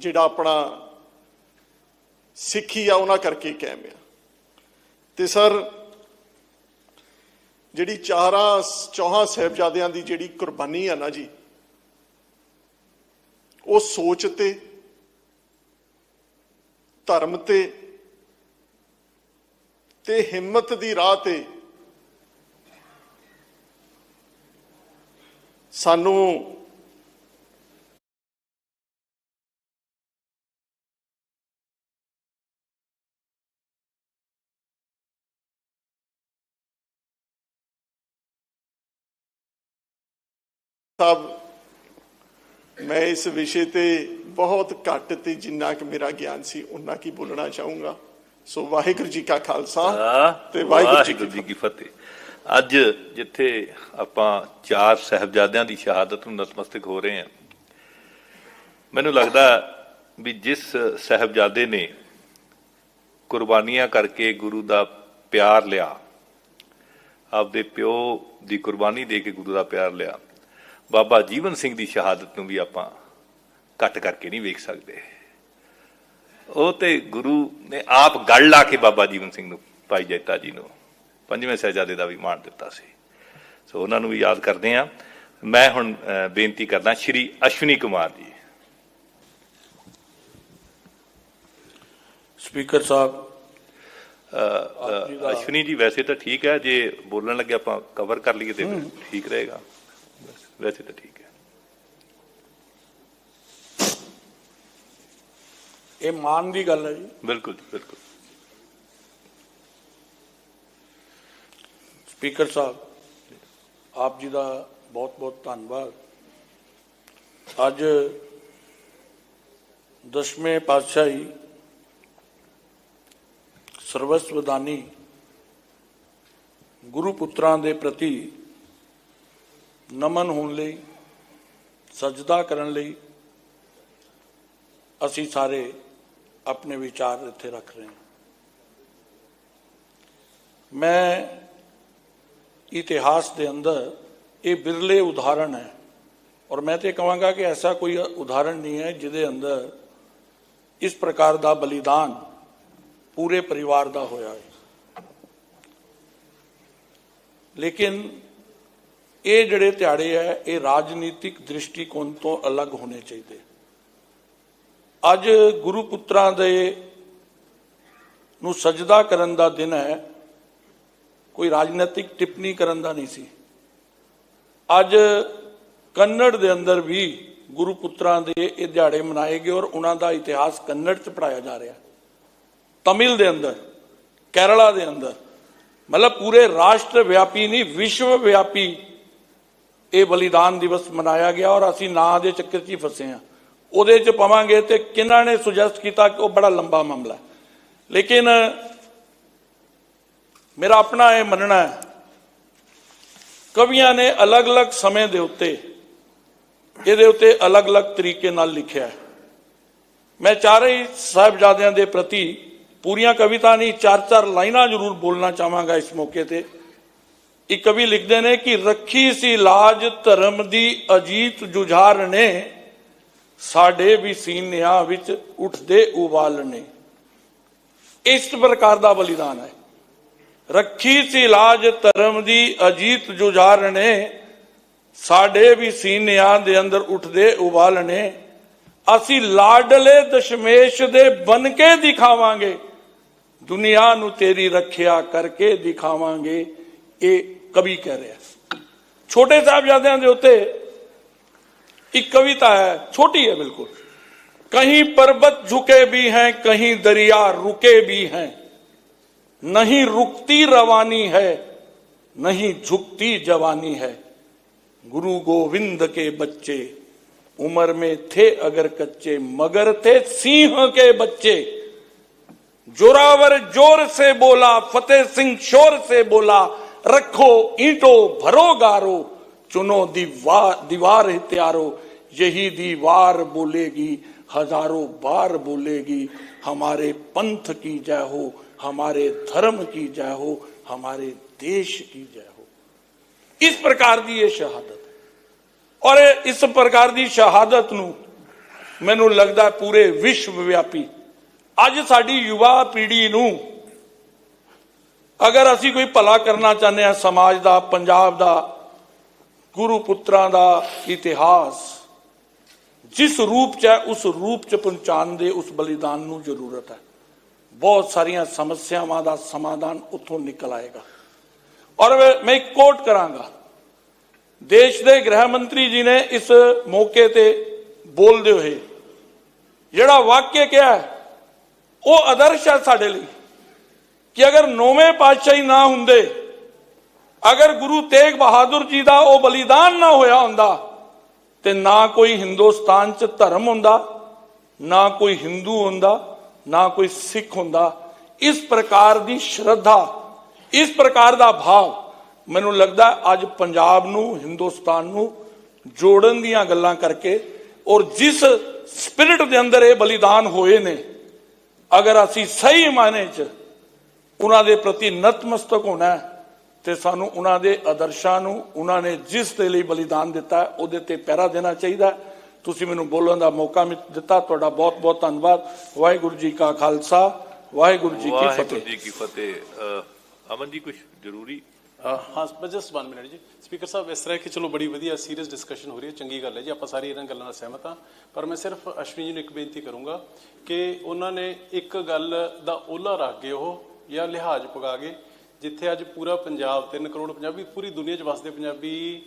ਜਿਹੜਾ ਆਪਣਾ ਸਿੱਖੀ ਆ ਉਹਨਾਂ ਕਰਕੇ ਕਾਇਮ ਆ ਤੇ ਸਰ, ਜਿਹੜੀ ਚਾਰਾਂ ਚੌਹਾਂ ਸਾਹਿਬਜ਼ਾਦਿਆਂ ਦੀ ਜਿਹੜੀ ਕੁਰਬਾਨੀ ਆ ਨਾ ਜੀ, ਉਹ ਸੋਚ ਤੇ, ਧਰਮ ਤੇ ਤੇ ਹਿੰਮਤ ਦੀ ਰਾਹ ਤੇ ਸਾਨੂੰ ਸਾਹਿਬ ਮੈਂ ਇਸ ਵਿਸ਼ੇ ਤੇ ਬਹੁਤ ਘੱਟ ਤੇ ਜਿੰਨਾ ਕਿ ਮੇਰਾ ਗਿਆਨ ਸੀ ਉਹਨਾਂ ਕੀ ਬੋਲਣਾ ਚਾਹੂੰਗਾ। ਸੋ ਵਾਹਿਗੁਰੂ ਜੀ ਕਾ ਖਾਲਸਾ ਤੇ ਵਾਹਿਗੁਰੂ ਜੀ ਕੀ ਫਤਿਹ। ਅੱਜ ਜਿੱਥੇ ਆਪਾਂ ਚਾਰ ਸਹਿਬਜ਼ਾਦਿਆਂ ਦੀ ਸ਼ਹਾਦਤ ਨੂੰ ਨਤਮਸਤਕ ਹੋ ਰਹੇ ਹਾਂ ਮੈਨੂੰ ਲੱਗਦਾ ਵੀ ਜਿਸ ਸਹਿਬਜ਼ਾਦੇ ਨੇ ਕੁਰਬਾਨੀਆਂ ਕਰਕੇ ਗੁਰੂ ਦਾ ਪਿਆਰ ਲਿਆ ਆਪਦੇ ਪਿਓ ਦੀ ਕੁਰਬਾਨੀ ਦੇ ਕੇ ਗੁਰੂ ਦਾ ਪਿਆਰ ਲਿਆ ਬਾਬਾ ਜੀਵਨ ਸਿੰਘ ਦੀ ਸ਼ਹਾਦਤ ਨੂੰ ਵੀ ਆਪਾਂ ਘੱਟ ਕਰਕੇ ਨਹੀਂ ਵੇਖ ਸਕਦੇ। ਉਹ ਤੇ ਗੁਰੂ ਨੇ ਆਪ ਗੜ ਲਾ ਕੇ ਬਾਬਾ ਜੀਵਨ ਸਿੰਘ ਨੂੰ ਭਾਈ ਜੈਤਾ ਜੀ ਨੂੰ ਪੰਜਵੇਂ ਸਹਿਜਾਦੇ ਦਾ ਵੀ ਮਾਣ ਦਿੱਤਾ ਸੀ। ਸੋ ਉਹਨਾਂ ਨੂੰ ਵੀ ਯਾਦ ਕਰਦੇ ਆ ਮੈਂ ਹੁਣ ਬੇਨਤੀ ਕਰਦਾ ਸ਼੍ਰੀ ਅਸ਼ਵਨੀ ਕੁਮਾਰ ਜੀ। ਸਪੀਕਰ ਸਾਹਿਬ। ਅਸ਼ਵਨੀ ਜੀ ਵੈਸੇ ਤਾਂ ਠੀਕ ਹੈ ਜੇ ਬੋਲਣ ਲੱਗੇ ਆਪਾਂ ਕਵਰ ਕਰ ਲਈਏ ਤੇ ਠੀਕ ਰਹੇਗਾ। ਵੈਸੇ ਤਾਂ ਠੀਕ ਹੈ। ਇਹ ਮਾਨ ਦੀ ਗੱਲ ਹੈ ਜੀ। ਬਿਲਕੁਲ ਬਿਲਕੁਲ। ਸਪੀਕਰ ਸਾਹਿਬ ਆਪ ਜੀ ਦਾ ਬਹੁਤ ਬਹੁਤ ਧੰਨਵਾਦ। ਅੱਜ ਦਸ਼ਵੇਂ ਪਾਤਸ਼ਾਹੀ ਸਰਵਸਵਦਾਨੀ ਗੁਰੂ ਪੁੱਤਰਾਂ ਦੇ ਪ੍ਰਤੀ ਨਮਨ ਹੋਣ ਲਈ, ਸਜਦਾ ਕਰਨ ਲਈ ਅਸੀਂ ਸਾਰੇ ਆਪਣੇ ਵਿਚਾਰ ਇੱਥੇ ਰੱਖ ਰਹੇ ਹਾਂ। ਮੈਂ ਇਤਿਹਾਸ ਦੇ ਅੰਦਰ ਇਹ ਬਿਰਲੇ ਉਦਾਹਰਣ ਹੈ ਔਰ ਮੈਂ ਤੇ ਕਹਾਂਗਾ ਕਿ ਐਸਾ ਕੋਈ ਉਦਾਹਰਣ ਨਹੀਂ ਹੈ ਜਿਹਦੇ ਅੰਦਰ ਇਸ ਪ੍ਰਕਾਰ ਦਾ ਬਲੀਦਾਨ ਪੂਰੇ ਪਰਿਵਾਰ ਦਾ ਹੋਇਆ ਹੈ। ਲੇਕਿਨ ਇਹ ਜਿਹੜੇ ਦਿਹਾੜੇ ਹੈ, ਇਹ ਰਾਜਨੀਤਿਕ ਦ੍ਰਿਸ਼ਟੀਕੋਣ ਤੋਂ ਅਲੱਗ ਹੋਣੇ ਚਾਹੀਦੇ। ਅੱਜ ਗੁਰੂ ਪੁੱਤਰਾਂ ਦੇ ਨੂੰ ਸਜਦਾ ਕਰਨ ਦਾ ਦਿਨ ਹੈ, ਕੋਈ ਰਾਜਨੀਤਿਕ ਟਿੱਪਣੀ ਕਰਨ ਦਾ ਨਹੀਂ ਸੀ। ਅੱਜ ਕੰਨੜ ਦੇ ਅੰਦਰ ਵੀ ਗੁਰੂ ਪੁੱਤਰਾਂ ਦੇ ਇਹ ਦਿਹਾੜੇ ਮਨਾਏ ਗਏ ਔਰ ਉਹਨਾਂ ਦਾ ਇਤਿਹਾਸ ਕੰਨੜ ਚ ਪੜਾਇਆ ਜਾ ਰਿਹਾ। ਤਮਿਲ ਦੇ ਅੰਦਰ, ਕੇਰਲਾ ਦੇ ਅੰਦਰ, ਮਤਲਬ ਪੂਰੇ ਰਾਸ਼ਟਰ ਵਿਆਪੀ ਨਹੀਂ, ਵਿਸ਼ਵ ਵਿਆਪੀ ਇਹ ਬਲੀਦਾਨ ਦਿਵਸ ਮਨਾਇਆ ਗਿਆ ਔਰ ਅਸੀਂ ਨਾਂ ਦੇ ਚੱਕਰ 'ਚ ਹੀ ਫਸੇ ਹਾਂ। ਉਹਦੇ 'ਚ ਪਵਾਂਗੇ ਤੇ ਕਿਹਨਾਂ ਨੇ ਸੁਜੈਸਟ ਕੀਤਾ ਕਿ ਉਹ ਬੜਾ ਲੰਬਾ ਮਾਮਲਾ ਹੈ। ਲੇਕਿਨ ਮੇਰਾ ਆਪਣਾ ਇਹ ਮੰਨਣਾ ਹੈ, ਕਵੀਆਂ ਨੇ ਅਲੱਗ-ਅਲੱਗ ਸਮੇਂ ਦੇ ਉੱਤੇ ਇਹਦੇ ਉੱਤੇ ਅਲੱਗ-ਅਲੱਗ ਤਰੀਕੇ ਨਾਲ ਲਿਖਿਆ ਹੈ। ਮੈਂ ਚਾਰੇ ਹੀ ਸਾਹਿਬਜ਼ਾਦਿਆਂ ਦੇ ਪ੍ਰਤੀ ਪੂਰੀਆਂ ਕਵਿਤਾ ਨਹੀਂ ਚਾਰ ਚਾਰ ਲਾਈਨਾਂ ਜ਼ਰੂਰ ਬੋਲਣਾ ਚਾਹਾਂਗਾ ਇਸ ਮੌਕੇ ਤੇ। ਇੱਕ ਕਵੀ ਲਿਖਦੇ ਨੇ ਕਿ ਰੱਖੀ ਸੀ ਲਾਜ ਧਰਮ ਦੀ ਅਜੀਤ ਜੁਝਾਰ ਨੇ, ਸਾਡੇ ਵੀ ਸੀਨਿਆਂ ਵਿੱਚ ਉੱਠਦੇ ਉਬਾਲ ਨੇ। ਇਸ ਪ੍ਰਕਾਰ ਦਾ ਬਲੀਦਾਨ ਹੈ। ਰੱਖੀ ਸੀ ਲਾਜ ਧਰਮ ਦੀ ਅਜੀਤ ਜੁਝਾਰ ਨੇ, ਸਾਡੇ ਵੀ ਸੀਨਿਆਂ ਦੇ ਅੰਦਰ ਉੱਠਦੇ ਉਬਾਲ ਨੇ। ਅਸੀਂ ਲਾਡਲੇ ਦਸ਼ਮੇਸ਼ ਦੇ ਬਨ ਕੇ ਦਿਖਾਵਾਂਗੇ। ਦੁਨੀਆ ਨੂੰ ਤੇਰੀ ਰੱਖਿਆ ਕਰਕੇ ਦਿਖਾਵਾਂਗੇ। ਇਹ ਕਵੀ ਕਹਿ ਰਿਹਾ ਛੋਟੇ ਸਾਹਿਬਜ਼ਾਦਿਆਂ ਦੇ ਉੱਤੇ ਇੱਕ ਕਵਿਤਾ ਹੈ ਛੋਟੀ है बिल्कुल कहीं पर्वत झुके भी हैं कहीं दरिया रुके भी हैं नहीं रुकती रवानी है नहीं झुकती जवानी है गुरु गोविंद के बच्चे उम्र में थे अगर कच्चे मगर थे सिंह के बच्चे जोरावर जोर से बोला फतेह सिंह शोर से बोला रखो ईंटो भरो गारो चुनो दीवार दीवार हत्यारो यही दीवार बोलेगी हजारों बार बोलेगी हमारे पंथ की जय हो हमारे धर्म की जय हो हमारे देश की जय हो इस प्रकार की ये शहादत है और इस प्रकार की शहादत ਨੂੰ ਮੈਨੂੰ ਲੱਗਦਾ ਹੈ ਪੂਰੇ ਵਿਸ਼ਵ ਵਿਆਪੀ ਅੱਜ ਸਾਡੀ ਯੁਵਾ ਪੀੜ੍ਹੀ ਨੂੰ ਅਗਰ ਅਸੀਂ ਕੋਈ ਭਲਾ ਕਰਨਾ ਚਾਹੁੰਦੇ ਹਾਂ ਸਮਾਜ ਦਾ, ਪੰਜਾਬ ਦਾ, ਗੁਰੂ ਪੁੱਤਰਾਂ ਦਾ ਇਤਿਹਾਸ, ਜਿਸ ਰੂਪ ਚ ਹੈ, ਉਸ ਰੂਪ ਚ ਪਹੁੰਚਾਉਣ ਦੇ ਉਸ ਬਲੀਦਾਨ ਨੂੰ ਜ਼ਰੂਰਤ ਹੈ। ਬਹੁਤ ਸਾਰੀਆਂ ਸਮੱਸਿਆਵਾਂ ਦਾ ਸਮਾਧਾਨ ਉੱਥੋਂ ਨਿਕਲ ਆਏਗਾ। ਔਰ ਮੈਂ- ਇੱਕ ਕੋਟ ਕਰਾਂਗਾ। ਦੇਸ਼ ਦੇ ਗ੍ਰਹਿ ਮੰਤਰੀ ਜੀ ਨੇ ਇਸ ਮੌਕੇ ਤੇ ਬੋਲਦੇ ਹੋਏ ਜਿਹੜਾ ਵਾਕਿਆ ਕਿਹਾ ਉਹ ਆਦਰਸ਼ ਹੈ ਸਾਡੇ ਲਈ। ਕਿ ਅਗਰ ਨੌਵੇਂ ਪਾਤਸ਼ਾਹੀ ਨਾ ਹੁੰਦੇ, ਅਗਰ ਗੁਰੂ ਤੇਗ ਬਹਾਦਰ ਜੀ ਦਾ ਉਹ ਬਲੀਦਾਨ ਨਾ ਹੋਇਆ ਹੁੰਦਾ, ਤੇ ਨਾ ਕੋਈ ਹਿੰਦੁਸਤਾਨ 'ਚ ਧਰਮ ਹੁੰਦਾ, ਨਾ ਕੋਈ ਹਿੰਦੂ ਹੁੰਦਾ, ਨਾ ਕੋਈ ਸਿੱਖ ਹੁੰਦਾ, ਇਸ ਪ੍ਰਕਾਰ ਦੀ ਸ਼ਰਧਾ, ਇਸ ਪ੍ਰਕਾਰ ਦਾ ਭਾਵ ਮੈਨੂੰ ਲੱਗਦਾ ਅੱਜ ਪੰਜਾਬ ਨੂੰ, ਹਿੰਦੁਸਤਾਨ ਨੂੰ ਜੋੜਨ ਦੀਆਂ ਗੱਲਾਂ ਕਰਕੇ ਔਰ ਜਿਸ ਸਪਿਰਿਟ ਦੇ ਅੰਦਰ ਇਹ ਬਲੀਦਾਨ ਹੋਏ ਨੇ, ਅਗਰ ਅਸੀਂ ਸਹੀ ਮਾਇਨੇ 'ਚ ਉਹਨਾਂ ਦੇ ਪ੍ਰਤੀ ਨਤਮਸਤਕ ਹੋਣਾ ਹੈ ਤੇ ਸਾਨੂੰ ਉਹਨਾਂ ਦੇ ਆਦਰਸ਼ਾਂ ਨੂੰ ਉਹਨਾਂ ਨੇ ਜਿਸ ਦੇ ਲਈ ਬਲੀਦਾਨ ਦਿੱਤਾ ਉਹਦੇ ਤੇ ਪਹਿਰਾ ਦੇਣਾ ਚਾਹੀਦਾ। ਤੁਸੀਂ ਮੈਨੂੰ ਬੋਲਣ ਦਾ ਮੌਕਾ ਦਿੱਤਾ ਤੁਹਾਡਾ ਬਹੁਤ ਬਹੁਤ ਧੰਨਵਾਦ। ਵਾਹਿਗੁਰੂ ਜੀ ਕਾ ਖਾਲਸਾ ਵਾਹਿਗੁਰੂ ਜੀ ਕੀ ਵਾਹਿਗੁਰੂ ਫਤਿਹ। ਜੀ ਕੀ ਫਤਿਹ। ਅਮਨ ਜੀ ਕੁਝ ਜ਼ਰੂਰੀ? ਹਾਂ ਜਸਟ 1 ਮਿੰਟ ਜੀ। ਸਪੀਕਰ ਸਾਹਿਬ ਇਸ ਤਰ੍ਹਾਂ ਕਿ ਚਲੋ ਬੜੀ ਵਧੀਆ ਸੀਰੀਅਸ ਡਿਸਕਸ਼ਨ ਹੋ ਰਹੀ ਹੈ ਚੰਗੀ ਗੱਲ ਹੈ ਜੀ। ਆਪਾਂ ਸਾਰੀ ਇਹਨਾਂ ਗੱਲਾਂ ਨਾਲ ਸਹਿਮਤ ਹਾਂ। ਪਰ ਮੈਂ ਸਿਰਫ ਅਸ਼ਵਨੀ ਜੀ ਨੂੰ ਇੱਕ ਬੇਨਤੀ ਕਰੂੰਗਾ ਕਿ ਉਹਨਾਂ ਨੇ ਇੱਕ ਗੱਲ ਦਾ ਓਲਾ ਰੱਖ ਗਏ ਉਹ ਜਾਂ ਲਿਹਾਜ਼ ਪਗਾ ਗਏ, ਜਿੱਥੇ ਅੱਜ ਪੂਰਾ ਪੰਜਾਬ 3 ਕਰੋੜ ਪੰਜਾਬੀ, ਪੂਰੀ ਦੁਨੀਆ 'ਚ ਵਸਦੇ ਪੰਜਾਬੀ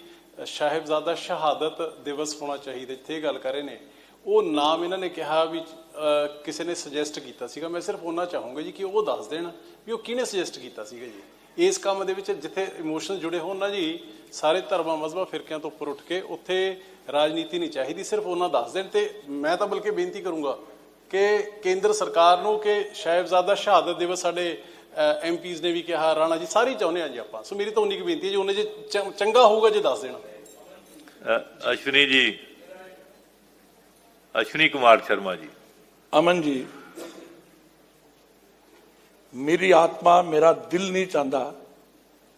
ਸਾਹਿਬਜ਼ਾਦਾ ਸ਼ਹਾਦਤ ਦਿਵਸ ਹੋਣਾ ਚਾਹੀਦਾ, ਇੱਥੇ ਇਹ ਗੱਲ ਕਰ ਰਹੇ ਨੇ। ਉਹ ਨਾਮ ਇਹਨਾਂ ਨੇ ਕਿਹਾ ਵੀ ਕਿਸੇ ਨੇ ਸੁਜੈਸਟ ਕੀਤਾ ਸੀਗਾ। ਮੈਂ ਸਿਰਫ ਉਹਨਾਂ ਚਾਹੂੰਗਾ ਜੀ ਕਿ ਉਹ ਦੱਸ ਦੇਣ ਵੀ ਉਹ ਕਿਹਨੇ ਸੁਜੈਸਟ ਕੀਤਾ ਸੀਗਾ ਜੀ। ਇਸ ਕੰਮ ਦੇ ਵਿੱਚ ਜਿੱਥੇ ਇਮੋਸ਼ਨ ਜੁੜੇ ਹੋਣ ਨਾ ਜੀ, ਸਾਰੇ ਧਰਮਾਂ ਮਜ਼ਬਾਂ ਫਿਰਕਿਆਂ ਤੋਂ ਉੱਪਰ ਉੱਠ ਕੇ ਉੱਥੇ ਰਾਜਨੀਤੀ ਨਹੀਂ ਚਾਹੀਦੀ, ਸਿਰਫ ਉਹਨਾਂ ਦੱਸ ਦੇਣ ਤੇ ਮੈਂ ਤਾਂ ਬਲਕਿ ਬੇਨਤੀ ਕਰੂੰਗਾ ਕਿ ਕੇਂਦਰ ਸਰਕਾਰ ਨੂੰ ਕਿ ਸਾਹਿਬਜ਼ਾਦਾ ਸ਼ਹਾਦਤ ਦਿਵਸ ਸਾਡੇ ਐਮਪੀਜ਼ ਨੇ ਵੀ ਕਿਹਾ ਰਾਣਾ ਜੀ ਸਾਰੇ ਚਾਹੁੰਦੇ ਆ ਜੀ ਆਪਾਂ। ਸੋ ਮੇਰੀ ਤਾਂ ਉਨੀ ਕੁ ਬੇਨਤੀ ਹੈ ਜੀ ਉਹਨੇ ਜੇ ਚੰਗਾ ਹੋਊਗਾ ਜੇ ਦੱਸ ਦੇਣਾ। ਅਸ਼ਵਨੀ ਜੀ। ਅਸ਼ਵਨੀ ਕੁਮਾਰ ਸ਼ਰਮਾ ਜੀ। ਅਮਨ ਜੀ ਮੇਰੀ ਆਤਮਾ ਮੇਰਾ ਦਿਲ ਨਹੀਂ ਚਾਹੁੰਦਾ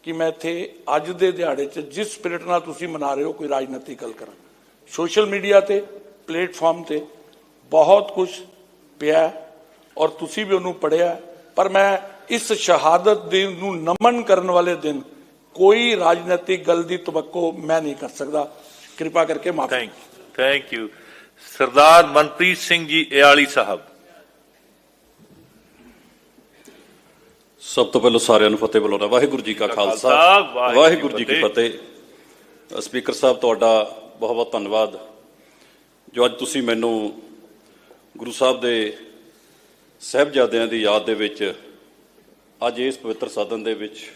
ਕਿ ਮੈਂ ਇੱਥੇ ਅੱਜ ਦੇ ਦਿਹਾੜੇ 'ਚ ਜਿਸ ਸਪਿਰਿਟ ਨਾਲ ਤੁਸੀਂ ਮਨਾ ਰਹੇ ਹੋ ਕੋਈ ਰਾਜਨੀਤਿਕ ਗੱਲ ਕਰਾਂ। ਸੋਸ਼ਲ ਮੀਡੀਆ ਤੇ ਪਲੇਟਫਾਰਮ ਤੇ ਬਹੁਤ ਕੁਝ ਪਿਆ ਔਰ ਤੁਸੀਂ ਵੀ ਉਹਨੂੰ ਪੜਿਆ। ਪਰ ਮੈਂ ਇਸ ਸ਼ਹਾਦਤ ਦਿਨ ਨੂੰ ਨਮਨ ਕਰਨ ਵਾਲੇ ਦਿਨ ਕੋਈ ਰਾਜਨੀਤਿਕ ਗੱਲ ਦੀ ਤਵੱਕੋ ਮੈਂ ਨਹੀਂ ਕਰ ਸਕਦਾ। ਕਿਰਪਾ ਕਰਕੇ ਮਾਫ ਥੈਂਕ ਥੈਂਕ ਯੂ ਸਰਦਾਰ ਮਨਪ੍ਰੀਤ ਸਿੰਘ ਜੀ ਇਆਲੀ ਸਾਹਿਬ। ਸਭ ਤੋਂ ਪਹਿਲਾਂ ਸਾਰਿਆਂ ਨੂੰ ਫਤਿਹ ਬੁਲਾਉਣਾ ਵਾਹਿਗੁਰੂ ਜੀ ਕਾ ਖਾਲਸਾ। ਵਾਹਿਗੁਰੂ ਜੀ ਕੀ ਫਤਿਹ। ਸਪੀਕਰ ਸਾਹਿਬ ਤੁਹਾਡਾ ਬਹੁਤ ਬਹੁਤ ਧੰਨਵਾਦ। ਜੋ ਅੱਜ ਤੁਸੀਂ ਮੈਨੂੰ ਗੁਰੂ ਸਾਹਿਬ ਦੇ ਸਹਿਬਜ਼ਾਦਿਆਂ ਦੀ ਯਾਦ ਦੇ ਵਿੱਚ ਅੱਜ ਇਸ ਪਵਿੱਤਰ ਸਾਧਨ ਦੇ ਵਿੱਚ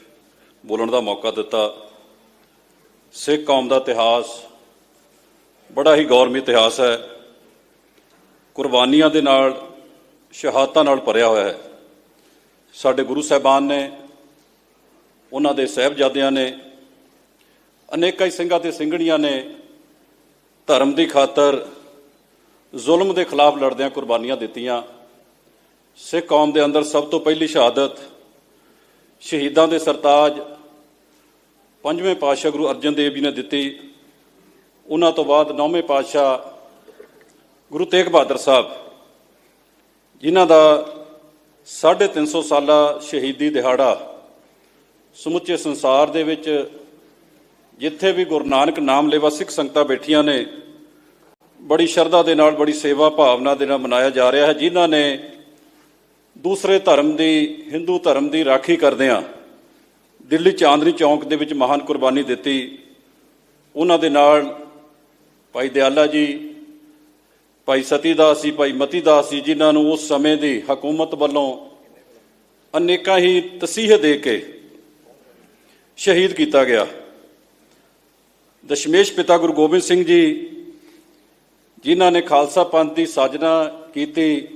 ਬੋਲਣ ਦਾ ਮੌਕਾ ਦਿੱਤਾ। ਸਿੱਖ ਕੌਮ ਦਾ ਇਤਿਹਾਸ ਬੜਾ ਹੀ ਗੌਰਵੀ ਇਤਿਹਾਸ ਹੈ। ਕੁਰਬਾਨੀਆਂ ਦੇ ਨਾਲ, ਸ਼ਹਾਦਤਾਂ ਨਾਲ ਭਰਿਆ ਹੋਇਆ ਹੈ। ਸਾਡੇ ਗੁਰੂ ਸਾਹਿਬਾਨ ਨੇ, ਉਹਨਾਂ ਦੇ ਸਹਿਬਜ਼ਾਦਿਆਂ ਨੇ, ਅਨੇਕਾਂ ਹੀ ਸਿੰਘਾਂ ਤੇ ਸਿੰਘਣੀਆਂ ਨੇ ਧਰਮ ਦੀ ਖਾਤਰ ਜ਼ੁਲਮ ਦੇ ਖਿਲਾਫ ਲੜਦਿਆਂ ਕੁਰਬਾਨੀਆਂ ਦਿੱਤੀਆਂ। ਸਿੱਖ ਕੌਮ ਦੇ ਅੰਦਰ ਸਭ ਤੋਂ ਪਹਿਲੀ ਸ਼ਹਾਦਤ ਸ਼ਹੀਦਾਂ ਦੇ ਸਰਤਾਜ ਪੰਜਵੇਂ ਪਾਤਸ਼ਾਹ ਗੁਰੂ ਅਰਜਨ ਦੇਵ ਜੀ ਨੇ ਦਿੱਤੀ। ਉਹਨਾਂ ਤੋਂ ਬਾਅਦ ਨੌਵੇਂ ਪਾਤਸ਼ਾਹ ਗੁਰੂ ਤੇਗ ਬਹਾਦਰ ਸਾਹਿਬ, ਜਿਨ੍ਹਾਂ ਦਾ 350 ਸਾਲਾ ਸ਼ਹੀਦੀ ਦਿਹਾੜਾ ਸਮੁੱਚੇ ਸੰਸਾਰ ਦੇ ਵਿੱਚ ਜਿੱਥੇ ਵੀ ਗੁਰੂ ਨਾਨਕ ਨਾਮ ਲੇਵਾ ਸਿੱਖ ਸੰਗਤਾਂ ਬੈਠੀਆਂ ਨੇ ਬੜੀ ਸ਼ਰਧਾ ਦੇ ਨਾਲ, ਬੜੀ ਸੇਵਾ ਭਾਵਨਾ ਦੇ ਨਾਲ ਮਨਾਇਆ ਜਾ ਰਿਹਾ ਹੈ, ਜਿਨ੍ਹਾਂ ਨੇ ਦੂਸਰੇ ਧਰਮ ਦੀ ਹਿੰਦੂ ਧਰਮ ਦੀ ਰਾਖੀ ਕਰਦਿਆਂ ਦਿੱਲੀ ਚਾਂਦਨੀ ਚੌਂਕ ਦੇ ਵਿੱਚ ਮਹਾਨ ਕੁਰਬਾਨੀ ਦਿੱਤੀ। ਉਹਨਾਂ ਦੇ ਨਾਲ ਭਾਈ ਦਿਆਲਾ ਜੀ, ਭਾਈ ਸਤੀਦਾਸ ਜੀ, ਭਾਈ ਮਤੀਦਾਸ ਜੀ, ਜਿਨ੍ਹਾਂ ਨੂੰ ਉਸ ਸਮੇਂ ਦੀ ਹਕੂਮਤ ਵੱਲੋਂ ਅਨੇਕਾਂ ਹੀ ਤਸੀਹੇ ਦੇ ਕੇ ਸ਼ਹੀਦ ਕੀਤਾ ਗਿਆ। ਦਸ਼ਮੇਸ਼ ਪਿਤਾ ਗੁਰੂ ਗੋਬਿੰਦ ਸਿੰਘ ਜੀ ਜਿਨ੍ਹਾਂ ਨੇ ਖਾਲਸਾ ਪੰਥ ਦੀ ਸਾਜਨਾ ਕੀਤੀ,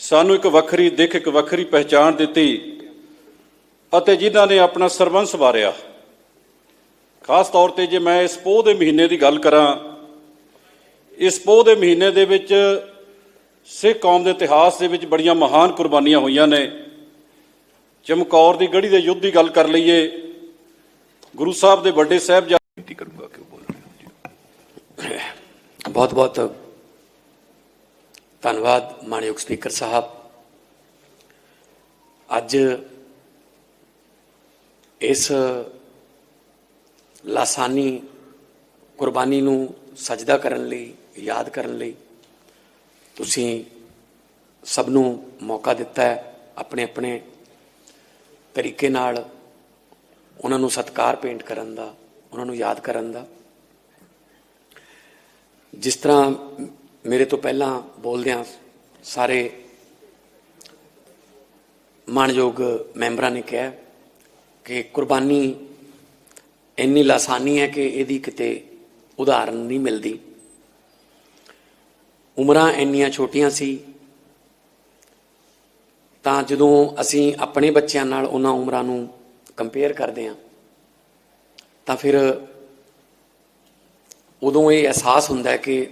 ਸਾਨੂੰ ਇੱਕ ਵੱਖਰੀ ਦਿੱਖ, ਇੱਕ ਵੱਖਰੀ ਪਹਿਚਾਣ ਦਿੱਤੀ ਅਤੇ ਜਿਨ੍ਹਾਂ ਨੇ ਆਪਣਾ ਸਰਵੰਸ ਵਾਰਿਆ। ਖਾਸ ਤੌਰ ਤੇ ਜੇ ਮੈਂ ਇਸ ਪੋਹ ਦੇ ਮਹੀਨੇ ਦੀ ਗੱਲ ਕਰਾਂ, ਇਸ ਪੋਹ ਦੇ ਮਹੀਨੇ ਦੇ ਵਿੱਚ ਸਿੱਖ ਕੌਮ ਦੇ ਇਤਿਹਾਸ ਦੇ ਵਿੱਚ ਬੜੀਆਂ ਮਹਾਨ ਕੁਰਬਾਨੀਆਂ ਹੋਈਆਂ ਨੇ। ਚਮਕੌਰ ਦੀ ਗੜੀ ਦੇ ਯੁੱਧ ਦੀ ਗੱਲ ਕਰ ਲਈਏ, ਗੁਰੂ ਸਾਹਿਬ ਦੇ ਵੱਡੇ ਸਾਹਿਬਜ਼ਾਦੇ ਬੇਨਤੀ ਕਰੂੰਗਾ ਕਿ ਉਹ ਬੋਲਣ ਜੀ ਬਹੁਤ ਬਹੁਤ ਧੰਨਵਾਦ ਮਾਨਯੋਗ ਸਪੀਕਰ ਸਾਹਿਬ। ਅੱਜ ਇਸ ਲਾਸਾਨੀ ਕੁਰਬਾਨੀ ਨੂੰ ਸਜਦਾ ਕਰਨ ਲਈ, ਯਾਦ ਕਰਨ ਲਈ ਤੁਸੀਂ ਸਭ ਨੂੰ ਮੌਕਾ ਦਿੱਤਾ ਹੈ ਆਪਣੇ ਆਪਣੇ ਤਰੀਕੇ ਨਾਲ ਉਹਨਾਂ ਨੂੰ ਸਤਕਾਰ ਪੇਂਟ ਕਰਨ ਦਾ, ਉਹਨਾਂ ਨੂੰ ਯਾਦ ਕਰਨ ਦਾ। ਜਿਸ ਤਰ੍ਹਾਂ ਮੇਰੇ ਤੋਂ ਪਹਿਲਾਂ ਬੋਲਦਿਆਂ ਸਾਰੇ ਮਾਣਯੋਗ ਮੈਂਬਰਾਂ ਨੇ ਕਿਹਾ ਕਿ ਕੁਰਬਾਨੀ ਇੰਨੀ ਲਾਸਾਨੀ ਹੈ ਕਿ ਇਹਦੀ ਕਿਤੇ ਉਦਾਹਰਨ ਨਹੀਂ ਮਿਲਦੀ। ਉਮਰਾਂ ਇੰਨੀਆਂ ਛੋਟੀਆਂ ਸੀ, ਤਾਂ ਜਦੋਂ ਅਸੀਂ ਆਪਣੇ ਬੱਚਿਆਂ ਨਾਲ ਉਹਨਾਂ ਉਮਰਾਂ ਨੂੰ ਕੰਪੇਅਰ ਕਰਦੇ ਹਾਂ, ਤਾਂ ਫਿਰ ਉਦੋਂ ਇਹ ਅਹਿਸਾਸ ਹੁੰਦਾ ਹੈ ਕਿ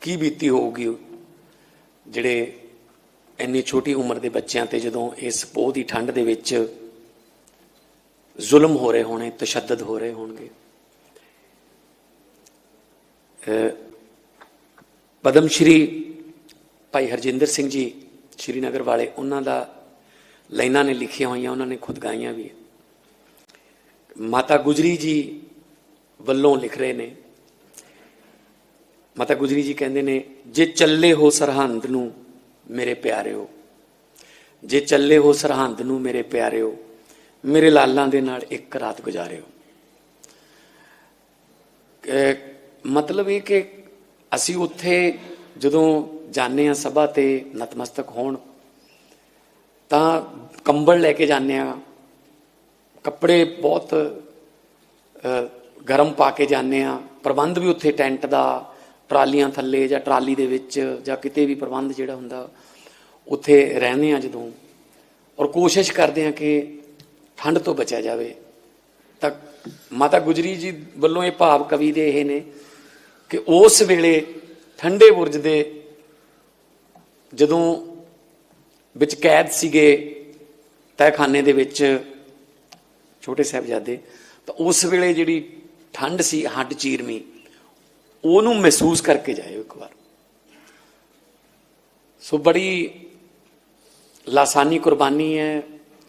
ਕੀ ਬੀਤੀ ਹੋਊਗੀ ਜਿਹੜੇ ਇੰਨੀ ਛੋਟੀ ਉਮਰ ਦੇ ਬੱਚਿਆਂ ਤੇ ਜਦੋਂ ਇਸ ਪੋਹ ਦੀ ਠੰਡ ਦੇ ਵਿੱਚ ਜ਼ੁਲਮ ਹੋ ਰਹੇ ਹੋਣੇ, ਤਸ਼ੱਦਦ ਹੋ ਰਹੇ ਹੋਣਗੇ। ਪਦਮ ਸ਼੍ਰੀ ਭਾਈ ਹਰਜਿੰਦਰ ਸਿੰਘ ਜੀ, ਸ਼੍ਰੀਨਗਰ ਵਾਲੇ, ਉਹਨਾਂ ਦਾ ਲਾਈਨਾਂ ਨੇ ਲਿਖੀਆਂ ਹੋਈਆਂ, ਉਹਨਾਂ ਨੇ ਖੁਦ ਗਾਈਆਂ ਵੀ ਮਾਤਾ ਗੁਜਰੀ ਜੀ ਵੱਲੋਂ ਲਿਖ ਰਹੇ ਨੇ ਮਾਤਾ ਗੁਜਰੀ ਜੀ ਕਹਿੰਦੇ ਨੇ, ਜੇ ਚੱਲੇ ਹੋ ਸਰਹੰਦ ਨੂੰ ਮੇਰੇ ਪਿਆਰਿਓ, ਜੇ ਚੱਲੇ ਹੋ ਸਰਹੰਦ ਨੂੰ ਮੇਰੇ ਪਿਆਰਿਓ, ਮੇਰੇ ਲਾਲਾਂ ਦੇ ਨਾਲ ਇੱਕ ਰਾਤ ਗੁਜ਼ਾਰਿਓ। ਕਿ ਮਤਲਬ ਇਹ ਕਿ ਅਸੀਂ ਉੱਥੇ ਜਦੋਂ ਜਾਂਦੇ ਆ ਸਭਾ ਤੇ ਨਤਮਸਤਕ ਹੋਣ, ਤਾਂ ਕੰਬਲ ਲੈ ਕੇ ਜਾਂਦੇ ਆ ਕੱਪੜੇ ਬਹੁਤ ਗਰਮ ਪਾ ਕੇ ਜਾਂਦੇ ਆ ਪ੍ਰਬੰਧ ਵੀ ਉੱਥੇ ਟੈਂਟ ਦਾ ਟਰਾਲੀਆਂ ਥੱਲੇ ਜਾਂ ਟਰਾਲੀ ਦੇ ਵਿੱਚ ਜਾਂ ਕਿਤੇ ਵੀ ਪ੍ਰਬੰਧ ਜਿਹੜਾ ਹੁੰਦਾ, ਉੱਥੇ ਰਹਿੰਦੇ ਆ ਜਦੋਂ। ਔਰ ਕੋਸ਼ਿਸ਼ ਕਰਦੇ ਆ ਕਿ ਠੰਡ ਤੋਂ ਬਚਿਆ ਜਾਵੇ। ਤਾਂ ਮਾਤਾ ਗੁਜਰੀ ਜੀ ਵੱਲੋਂ ਇਹ ਭਾਵ ਕਵੀ ਦੇ ਇਹ ਨੇ ਕਿ ਉਸ ਵੇਲੇ ਠੰਡੇ ਬੁਰਜ ਦੇ ਜਦੋਂ ਵਿੱਚ ਕੈਦ ਸੀਗੇ ਤਹਿਖਾਨੇ ਦੇ ਵਿੱਚ ਛੋਟੇ ਸਾਹਿਬਜ਼ਾਦੇ, ਤਾਂ ਉਸ ਵੇਲੇ ਜਿਹੜੀ ਠੰਡ ਸੀ, ਹੱਡ ਚੀਰਮੀ ਉਹਨੂੰ ਮਹਿਸੂਸ ਕਰਕੇ ਜਾਇਓ ਇੱਕ ਵਾਰ। ਸੋ ਬੜੀ ਲਾਸਾਨੀ ਕੁਰਬਾਨੀ ਹੈ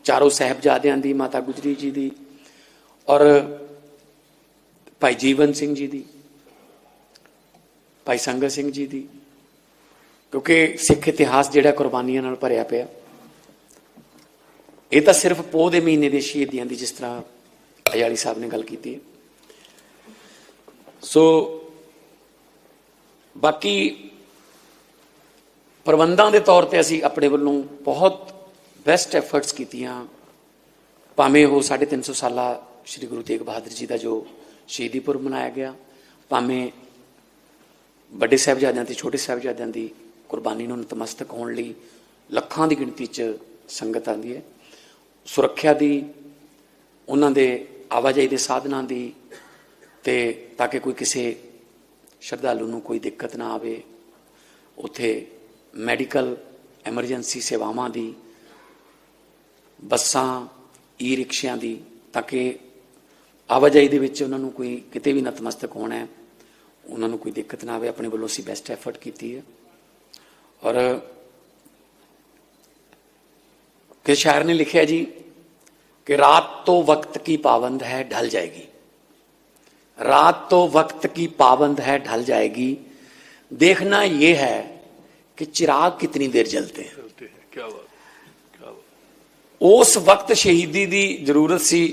ਚਾਰੋਂ ਸਾਹਿਬਜ਼ਾਦਿਆਂ ਦੀ, ਮਾਤਾ ਗੁਜਰੀ ਜੀ ਦੀ ਔਰ ਭਾਈ ਜੀਵਨ ਸਿੰਘ ਜੀ ਦੀ, ਭਾਈ ਸੰਗਤ ਸਿੰਘ ਜੀ ਦੀ, ਕਿਉਂਕਿ ਸਿੱਖ ਇਤਿਹਾਸ ਜਿਹੜਾ ਕੁਰਬਾਨੀਆਂ ਨਾਲ ਭਰਿਆ ਪਿਆ। ਇਹ ਤਾਂ ਸਿਰਫ ਪੋਹ ਦੇ ਮਹੀਨੇ ਦੇ ਸ਼ਹੀਦੀਆਂ ਦੀ ਜਿਸ ਤਰ੍ਹਾਂ ਅਯਾਲੀ ਸਾਹਿਬ ਨੇ ਗੱਲ ਕੀਤੀ ਹੈ। ਸੋ ਬਾਕੀ ਪ੍ਰਬੰਧਾਂ ਦੇ ਤੌਰ ਤੇ ਅਸੀਂ ਆਪਣੇ ਵੱਲੋਂ ਬਹੁਤ ਬੈਸਟ ਐਫਰਟਸ ਕੀਤੀਆਂ। ਭਾਵੇਂ ਉਹ 350 ਸਾਲਾ ਸ੍ਰੀ ਗੁਰੂ ਤੇਗ ਬਹਾਦਰ ਜੀ ਦਾ ਜੋ ਸ਼ਹੀਦੀ ਪੁਰਬ ਮਨਾਇਆ ਗਿਆ, ਭਾਵੇਂ ਵੱਡੇ ਸਾਹਿਬਜ਼ਾਦਿਆਂ ਤੇ ਛੋਟੇ ਸਾਹਿਬਜ਼ਾਦਿਆਂ ਦੀ ਕੁਰਬਾਨੀ ਨੂੰ ਨਤਮਸਤਕ ਹੋਣ ਲਈ ਲੱਖਾਂ ਦੀ ਗਿਣਤੀ 'ਚ ਸੰਗਤ ਆਉਂਦੀ ਹੈ। ਸੁਰੱਖਿਆ ਦੀ, ਉਹਨਾਂ ਦੇ ਆਵਾਜਾਈ ਦੇ ਸਾਧਨਾਂ ਦੀ ਤੇ ਤਾਂ ਕਿ ਕੋਈ ਕਿਸੇ ਸ਼ਰਧਾਲੂ ਨੂੰ ਕੋਈ ਦਿੱਕਤ ਨਾ ਆਵੇ। ਉਥੇ ਮੈਡੀਕਲ ਐਮਰਜੈਂਸੀ ਸੇਵਾਵਾਂ ਦੀ, ਬੱਸਾਂ ਈ ਰਿਕਸ਼ਿਆਂ ਦੀ, ਤਾਂ ਕਿ ਆਵਾਜਾਈ ਦੇ ਵਿੱਚ ਉਹਨਾਂ ਨੂੰ ਕੋਈ ਕਿਤੇ ਵੀ ਨਤਮਸਤਕ ਹੋਣਾ ਹੈ, ਉਹਨਾਂ ਨੂੰ ਕੋਈ ਦਿੱਕਤ ਨਾ ਆਵੇ। ਆਪਣੇ ਵੱਲੋਂ ਅਸੀਂ ਬੈਸਟ ਐਫਰਟ ਕੀਤੀ ਹੈ। ਔਰ ਕਿ ਸ਼ਾਇਰ ਨੇ ਲਿਖਿਆ ਜੀ ਕਿ ਰਾਤ ਤੋਂ ਵਕਤ ਕੀ ਪਾਬੰਦ ਹੈ, ਢਲ ਜਾਏਗੀ। रात तो वक्त की पाबंद है ढल जाएगी देखना यह है कि चिराग कितनी देर जलते हैं ਚਲਤੇ ਹੈ ਕੀ ਬਾਤ ਕੀ ਬਾਤ ਉਸ ਵਕਤ ਸ਼ਹੀਦੀ ਦੀ ਜ਼ਰੂਰਤ ਸੀ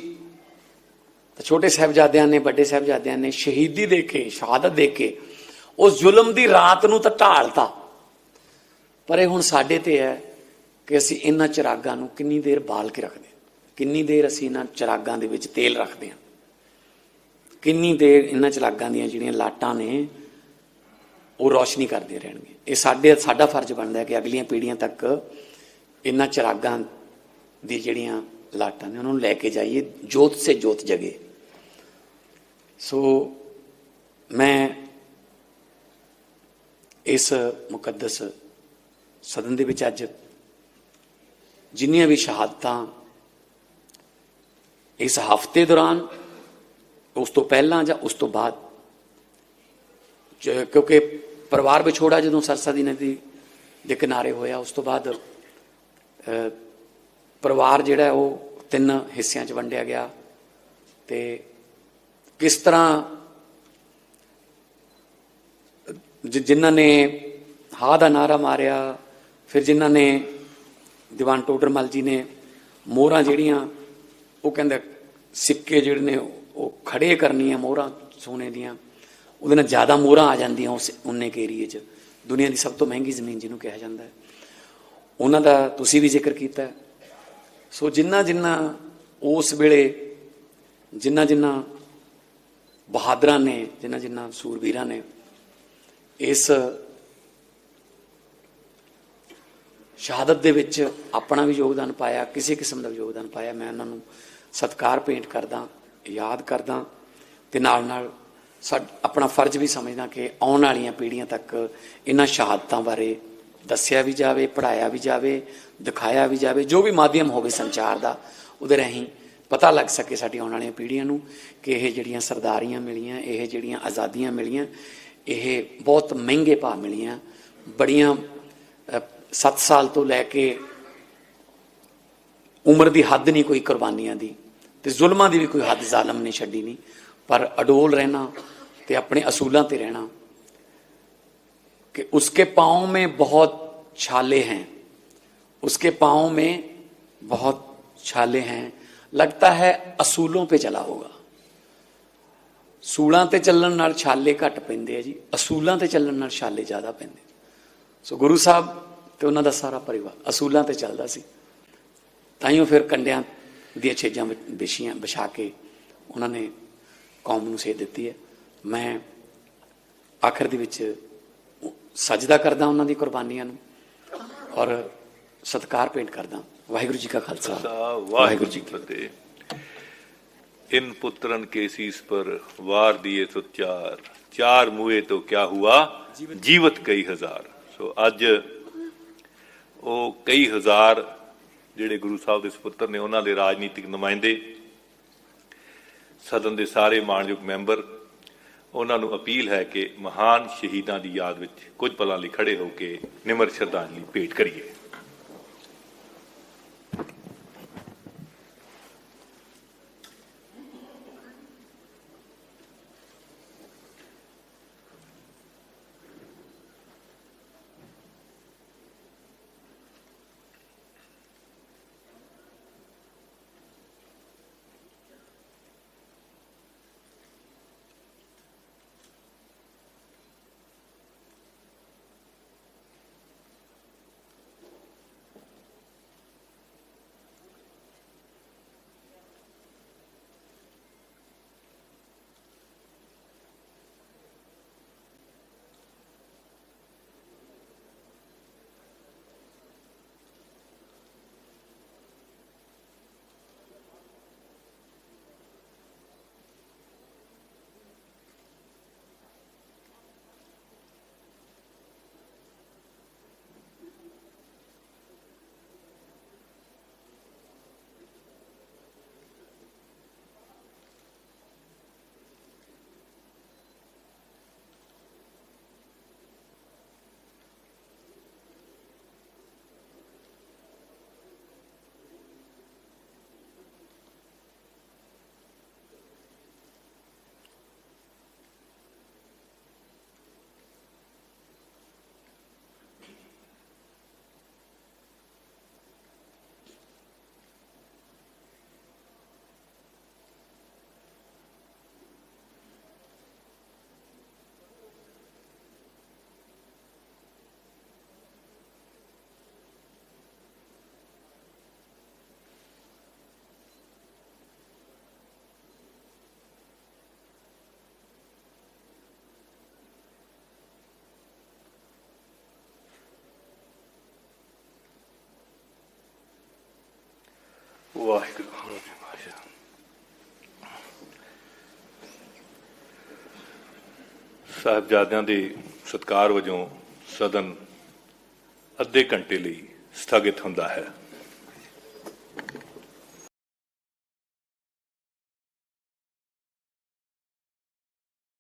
ਤਾਂ ਛੋਟੇ ਸਾਹਿਬਜ਼ਾਦਿਆਂ ਨੇ ਵੱਡੇ ਸਾਹਿਬਜ਼ਾਦਿਆਂ ਨੇ ਸ਼ਹੀਦੀ ਦੇ ਕੇ ਸ਼ਹਾਦਤ ਦੇ ਕੇ ਉਸ ਜ਼ੁਲਮ ਦੀ ਰਾਤ ਨੂੰ ਤਾਂ ਢਾਲਤਾ ਪਰ ਇਹ ਹੁਣ ਸਾਡੇ ਤੇ ਹੈ ਕਿ ਅਸੀਂ ਇਹਨਾਂ ਚਿਰਾਗਾਂ ਨੂੰ ਕਿੰਨੀ ਦੇਰ ਬਾਲ ਕੇ ਰੱਖਦੇ ਹਾਂ ਕਿੰਨੀ ਦੇਰ ਅਸੀਂ ਇਹਨਾਂ ਚਿਰਾਗਾਂ ਦੇ ਵਿੱਚ ਤੇਲ ਰੱਖਦੇ ਹਾਂ ਕਿੰਨੀ ਦੇਰ ਇਹਨਾਂ ਚਿਰਾਗਾਂ ਦੀਆਂ ਜਿਹੜੀਆਂ ਲਾਟਾਂ ਨੇ, ਉਹ ਰੋਸ਼ਨੀ ਕਰਦੇ ਰਹਿਣਗੇ। ਇਹ ਸਾਡੇ, ਸਾਡਾ ਫਰਜ਼ ਬਣਦਾ ਹੈ ਕਿ ਅਗਲੀਆਂ ਪੀੜ੍ਹੀਆਂ ਤੱਕ ਇਹਨਾਂ ਚਿਰਾਗਾਂ ਦੀ ਜਿਹੜੀਆਂ ਲਾਟਾਂ ਨੇ, ਉਹਨਾਂ ਨੂੰ ਲੈ ਕੇ ਜਾਈਏ, ਜੋਤ ਸੇ ਜੋਤ ਜਗੇ। ਸੋ ਮੈਂ ਇਸ ਮੁਕੱਦਸ ਸਦਨ ਦੇ ਵਿੱਚ ਅੱਜ ਜਿੰਨੀਆਂ ਵੀ ਸ਼ਹਾਦਤਾਂ ਇਸ ਹਫ਼ਤੇ ਦੌਰਾਨ ਉਸ ਤੋਂ ਪਹਿਲਾਂ ਜਾਂ ਉਸ ਤੋਂ ਬਾਅਦ? ਕਿਉਂਕਿ ਪਰਿਵਾਰ ਵਿਛੋੜਾ ਜਦੋਂ ਸਰਸਾ ਦੀ ਨਦੀ ਦੇ ਕਿਨਾਰੇ ਹੋਇਆ, ਉਸ ਤੋਂ ਬਾਅਦ ਪਰਿਵਾਰ ਜਿਹੜਾ ਉਹ ਤਿੰਨ ਹਿੱਸਿਆਂ 'ਚ ਵੰਡਿਆ ਗਿਆ ਤੇ ਕਿਸ ਤਰ੍ਹਾਂ ਜਿਨ੍ਹਾਂ ਨੇ ਹਾ ਦਾ ਨਾਰਾ ਮਾਰਿਆ, ਫਿਰ ਜਿਨ੍ਹਾਂ ਨੇ ਦੀਵਾਨ ਟੋਡਰਮਲ ਜੀ ਨੇ ਮੋਹਰਾਂ ਜਿਹੜੀਆਂ, ਉਹ ਕਹਿੰਦੇ ਸਿੱਕੇ ਜਿਹੜੇ ਨੇ ਉਹ ਖੜੇ ਕਰਨੀਆਂ ਮੋਹਰਾਂ ਸੋਨੇ ਦੀਆਂ, ਉਹਦੇ ਨਾਲ ਜ਼ਿਆਦਾ ਮੋਹਰਾਂ ਆ ਜਾਂਦੀਆਂ ਉਸ ਉਨੇ ਕੇ ਏਰੀਏ 'ਚ। ਦੁਨੀਆ ਦੀ ਸਭ ਤੋਂ ਮਹਿੰਗੀ ਜ਼ਮੀਨ ਜਿਹਨੂੰ ਕਿਹਾ ਜਾਂਦਾ ਹੈ। ਉਹਨਾਂ ਦਾ ਤੁਸੀਂ ਵੀ ਜ਼ਿਕਰ ਕੀਤਾ ਸੋ ਜਿੰਨਾ ਜਿੰਨਾ ਉਸ ਵੇਲੇ ਜਿੰਨਾ ਜਿੰਨਾ ਬਹਾਦਰਾਂ ਨੇ, ਜਿੰਨਾ ਜਿੰਨਾ ਸੂਰਬੀਰਾਂ ਨੇ ਇਸ ਸ਼ਹਾਦਤ ਦੇ ਵਿੱਚ ਆਪਣਾ ਵੀ ਯੋਗਦਾਨ ਪਾਇਆ, ਕਿਸੇ ਕਿਸਮ ਦਾ ਵੀ ਯੋਗਦਾਨ ਪਾਇਆ। ਮੈਂ ਉਹਨਾਂ ਨੂੰ ਸਤਿਕਾਰ ਭੇਂਟ ਕਰਦਾ। ਯਾਦ ਕਰਦਾ ਤੇ ਨਾਲ ਨਾਲ ਸਾਡ ਆਪਣਾ ਫਰਜ਼ ਵੀ ਸਮਝਦਾ ਕਿ ਆਉਣ ਵਾਲੀਆਂ ਪੀੜ੍ਹੀਆਂ ਤੱਕ ਇਹਨਾਂ ਸ਼ਹਾਦਤਾਂ ਬਾਰੇ ਦੱਸਿਆ ਵੀ ਜਾਵੇ ਪੜਾਇਆ ਵੀ ਜਾਵੇ, ਦਿਖਾਇਆ ਵੀ ਜਾਵੇ, ਜੋ ਵੀ ਮਾਧਿਅਮ ਹੋਵੇ ਸੰਚਾਰ ਦਾ, ਉਹਦੇ ਰਾਹੀਂ ਪਤਾ ਲੱਗ ਸਕੇ ਸਾਡੀ ਆਉਣ ਵਾਲੀਆਂ ਪੀੜ੍ਹੀਆਂ ਨੂੰ ਕਿ ਇਹ ਜਿਹੜੀਆਂ ਸਰਦਾਰੀਆਂ ਮਿਲੀਆਂ, ਇਹ ਜਿਹੜੀਆਂ ਆਜ਼ਾਦੀਆਂ ਮਿਲੀਆਂ, ਇਹ ਬਹੁਤ ਮਹਿੰਗੇ ਭਾਅ ਮਿਲੀਆਂ, ਬੜੀਆਂ 7 ਸਾਲ ਤੋਂ ਲੈ ਕੇ ਉਮਰ ਦੀ ਹੱਦ ਨਹੀਂ ਕੋਈ ਕੁਰਬਾਨੀਆਂ ਦੀ। ਤੇ ਜ਼ੁਲਮਾਂ ਦੀ ਵੀ ਕੋਈ ਹੱਦ ਜ਼ਾਲਮ ਨੇ ਛੱਡੀ ਨਹੀਂ ਪਰ ਅਡੋਲ ਰਹਿਣਾ ਤੇ ਆਪਣੇ ਅਸੂਲਾਂ ਤੇ ਰਹਿਣਾ कि उसके पाँव में बहुत छाले हैं उसके पाँव में बहुत छाले हैं लगता है ਅਸੂਲੋਂ पे ਚਲਾ ਹੋਗਾ ਸੂਲਾਂ ਤੇ ਚੱਲਣ ਨਾਲ ਛਾਲੇ ਘੱਟ ਪੈਂਦੇ ਆ ਜੀ ਅਸੂਲਾਂ ਤੇ ਚੱਲਣ ਨਾਲ ਛਾਲੇ ਜ਼ਿਆਦਾ ਪੈਂਦੇ ਸੋ ਗੁਰੂ ਸਾਹਿਬ ਤੇ ਉਹਨਾਂ ਦਾ ਸਾਰਾ ਪਰਿਵਾਰ ਅਸੂਲਾਂ ਤੇ ਚੱਲਦਾ ਸੀ ਤਾਈਓ ਫਿਰ ਕੰਡਿਆਂ ਦੀਆਂ ਛੇਜਾਂ ਵਿ- ਵਿਛੀਆਂ ਵਿਛਾ ਕੇ ਉਹਨਾਂ ਨੇ ਕੌਮ ਨੂੰ ਸੇਧ ਦਿੱਤੀ ਹੈ। ਮੈਂ ਆਖਰ ਦੇ ਵਿੱਚ ਸਜਦਾ ਕਰਦਾ ਉਹਨਾਂ ਦੀ ਕੁਰਬਾਨੀਆਂ ਨੂੰ ਔਰ ਸਤਿਕਾਰ ਭੇਂਟ ਕਰਦਾ। ਵਾਹਿਗੁਰੂ ਜੀ ਕਾ ਖਾਲਸਾ। ਵਾਹਿਗੁਰੂ ਜੀ ਕੀ ਫਤਿਹ। ਇਨ ਪੁੱਤਰਨ ਕੇ ਸੀਸ ਪਰ ਵਾਰ ਦਿਏ ਸੋ ਚਾਰ। ਚਾਰ ਮੂਏ ਤੋਂ ਕਿਆ ਹੁਆ? ਜੀਵਤ ਕਈ ਹਜ਼ਾਰ। ਸੋ ਅੱਜ ਉਹ ਕਈ ਹਜ਼ਾਰ ਜਿਹੜੇ ਗੁਰੂ ਸਾਹਿਬ ਦੇ ਸੁਪੁੱਤਰ ਨੇ ਉਹਨਾਂ ਦੇ ਰਾਜਨੀਤਿਕ ਨੁਮਾਇੰਦੇ, ਸਦਨ ਦੇ ਸਾਰੇ ਮਾਣਯੋਗ ਮੈਂਬਰ, ਉਹਨਾਂ ਨੂੰ ਅਪੀਲ ਹੈ ਕਿ ਮਹਾਨ ਸ਼ਹੀਦਾਂ ਦੀ ਯਾਦ ਵਿੱਚ ਕੁਝ ਪਲਾਂ ਲਈ ਖੜੇ ਹੋ ਕੇ ਨਿਮਰ ਸ਼ਰਧਾਂਜਲੀ ਭੇਟ ਕਰੀਏ। ਵਾਹਿਗੁਰੂ। ਸਾਹਿਬਜ਼ਾਦਿਆਂ ਦੇ ਸਤਕਾਰ ਵਜੋਂ ਸਦਨ ਅੱਧੇ ਘੰਟੇ ਲਈ ਸਥਗਿਤ ਹੁੰਦਾ ਹੈ।